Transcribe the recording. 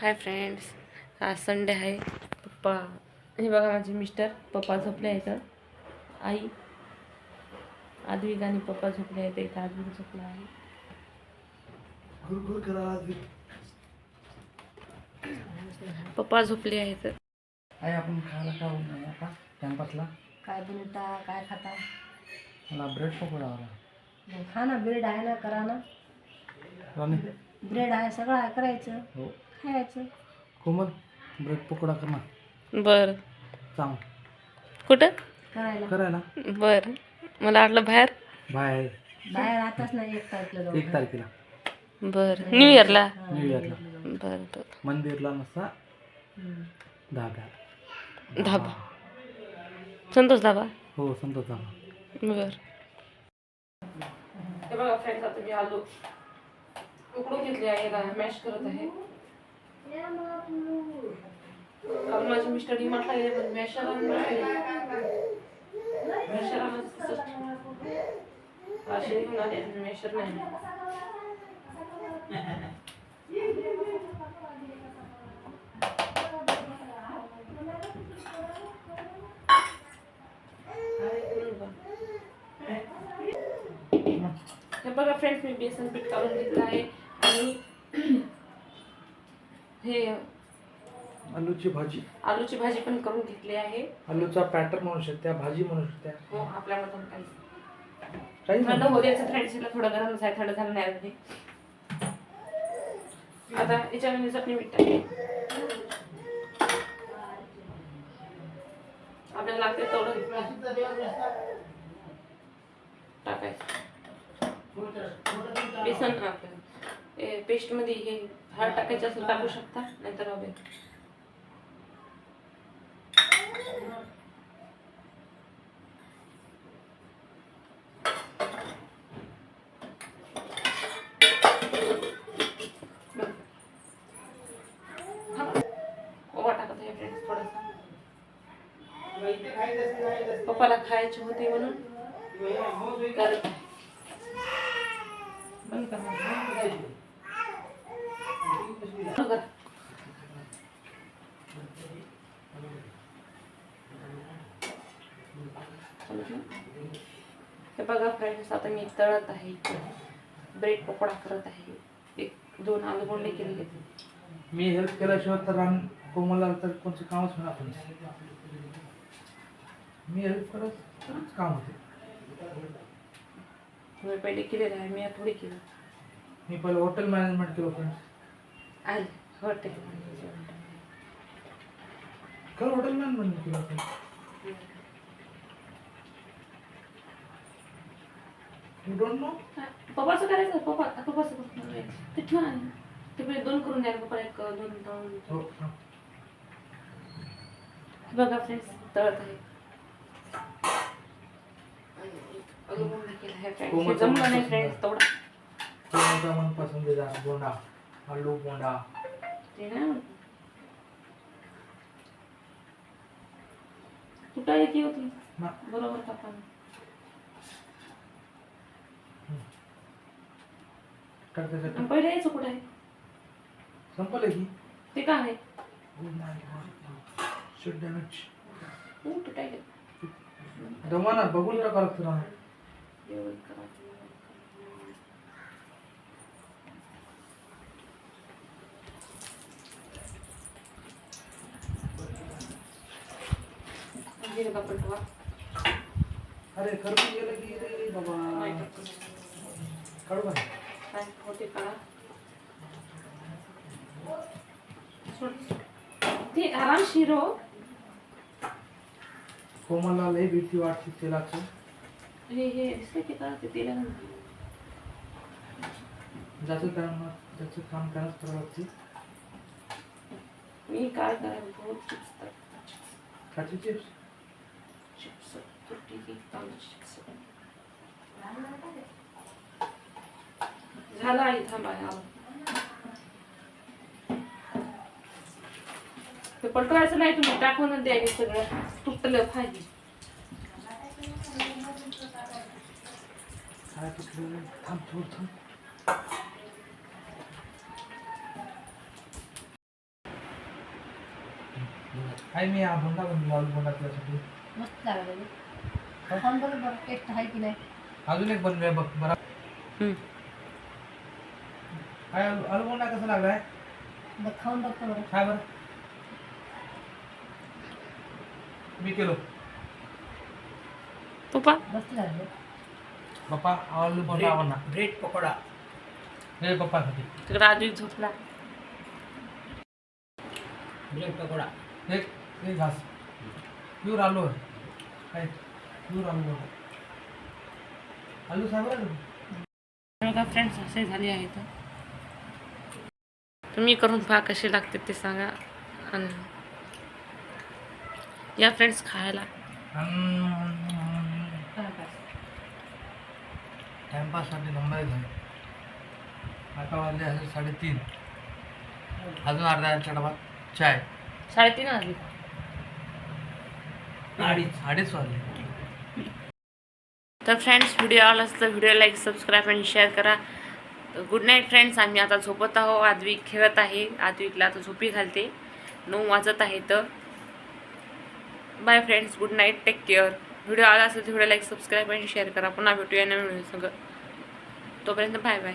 Hi friends आज Sunday आहे. पप्पा हे बघा माझे मिस्टर पप्पा झोपले आहेत. आई आद्विक आणि पप्पा झोपले आहेत. इथं आद्विक झोपला आहे. गुरगुर करा आज पप्पा झोपले आहेत. आई आपण खायला काय नाही आता? कॅम्पसला? काय बनवता काय खाता? मला ब्रेड पकोडा हवा खा ना ब्रेड आहे ना करा ना. ब्रेड आहे सगळं आहे करायचं. हो. खायचं कोमल ब्रेड पकोडा कर ना. बरं. सांग कुठं? करायला. करायला? बरं. मला वाटलं बाहेर. बाय बाहेर आताच नाही एक तारखेला जाऊ एक तारखेला. बरं. न्यू इयरला न्यू इयरला बरं बरं. मंदिरला नसता हम्म. धाब्या धाबा. संतोष धाबा? हो संतोष धाबा. बर. हे बघा फ्रेंड्स आता मी आलू. उकडून घेतले आहे मॅश करत आहे. काल माझे मिस्टर डी म्हटलं गेले पण मॅशर मॅशर असे घेऊन आले मॅशर नाही. हे बघा फ्रेंड्स मी बेसन पीठ काढून घेतलं आहे आणि हे आलूची भाजी. आलूची भाजी पण करून घेतली आहे. आलूचा पॅटर्न म्हणू शकत्या भाजी म्हणू शकत्या. हो आपल्यामधून काही. काही थंड. होऊ द्यायचं फ्रेंड्सला थोडं गरम आहे थंड झालं नाही हे. आता याच्यामध्ये चटणी मीठ आपल्याला लागते तेवढं टाकायचं. बेसन पेस्ट मध्ये हे हळद टाकायचं असेल टाकू शकता नाहीतर. हा. थोडासा पप्पाला खायची होती म्हणून करत आहे. हे बघा फ्रेंड्स आता मी तळत आहे ब्रेड पकोडा करत आहे. एक दोन आलू बोंडे केलेले. मी हेल्प केल्याशिवाय तर रान कोमलला तर कोणतं कामच होणार मी हेल्प करत तरच काम होते. मी पहिले केलेलं आहे मी थोडी केलं. मी पहिलं हॉटेल मॅनेजमेंट केलं फ्रेंड्स आहे हॉटेल खरं हॉटेल नो पप्पाचं करायचं पप्पा. पप्पाचं. ते ठेवा ते पहिले दोन करून द्या पप्पा एक दोन दोन. हो बघा फ्रेंड्स तळत आहे. आलू केला आहे. हे जमलं नाही फ्रेंड्स तेवढा. मनपसंदीदा बोंडा. आलू बोंडा ते ना कुठं येते होती बरोबर. पहिले यायचं कुठं आहे संपलं की ते का आहे बघून टाका लागतं ना एवढं अरे करून गेलं की रे बाबा. नाही. काढू का काय? होते सोड. ते आरामशीर हो कोमलला लई भीती वाटते तेलाची हे हे दिसतं की का ते तेला ज्याचं काम त्याचं काम त्यालाच करावं लागते मी काय करायला बहुत चिप्स? चिप्स तुटी की तांदूळ चिप्स झाला आहे थांबा ते पलटवायचं नाही तुम्ही टाकून द्यायचं सगळं. तुटलं पाहिजे. काय थांब थोडं थांब आहे मी हा बोंडा बनलो आलू बोंडा तुझ्यासाठी मस्त लागलं खाऊन बघ बरं टेस्ट आहे की नाही अजून एक बनवूया बघ बरा. हम्म. काय आलू आलू लागलाय? बघ खाऊन बघतो बरं काय बरं? मी केलो. पप्पा? मस्त लागलं पप्पा आलू बोंडा आवडणार. ब्रेड पकोडा. हे पप्पासाठी. तिकडे आधी झोपला. ब्रेड पकोडा. एक एक घास. प्युर आलू. आहे काय? प्युर आलू. आलू सांग फ्रेंड्स असे झाले आहेत. तुम्ही करून पहा कसे लागते ते सांगा. आणि या फ्रेंड्स खायला. टाइमपाससाठी नंबर आहे आता वाजले असेल साडेतीन. अजून अर्ध्या डबात चाय. साडेतीन वाजले. अडीच अडीच वाजले तर फ्रेंड्स व्हिडिओ आवडला तर व्हिडिओ लाईक सबस्क्राईब आणि शेअर करा. गुड नाईट फ्रेंड्स आम्ही आता झोपत आहो आदविक खेळत आहे. आदविकला आता झोपी घालते. नऊ वाजत आहे तर. Bye friends good night take care video आवडला असेल तर व्हिडिओ लाईक सबस्क्राईब आणि शेअर करा. पुन्हा भेटूया नवीन व्हिडिओ सगळं तोपर्यंत बाय बाय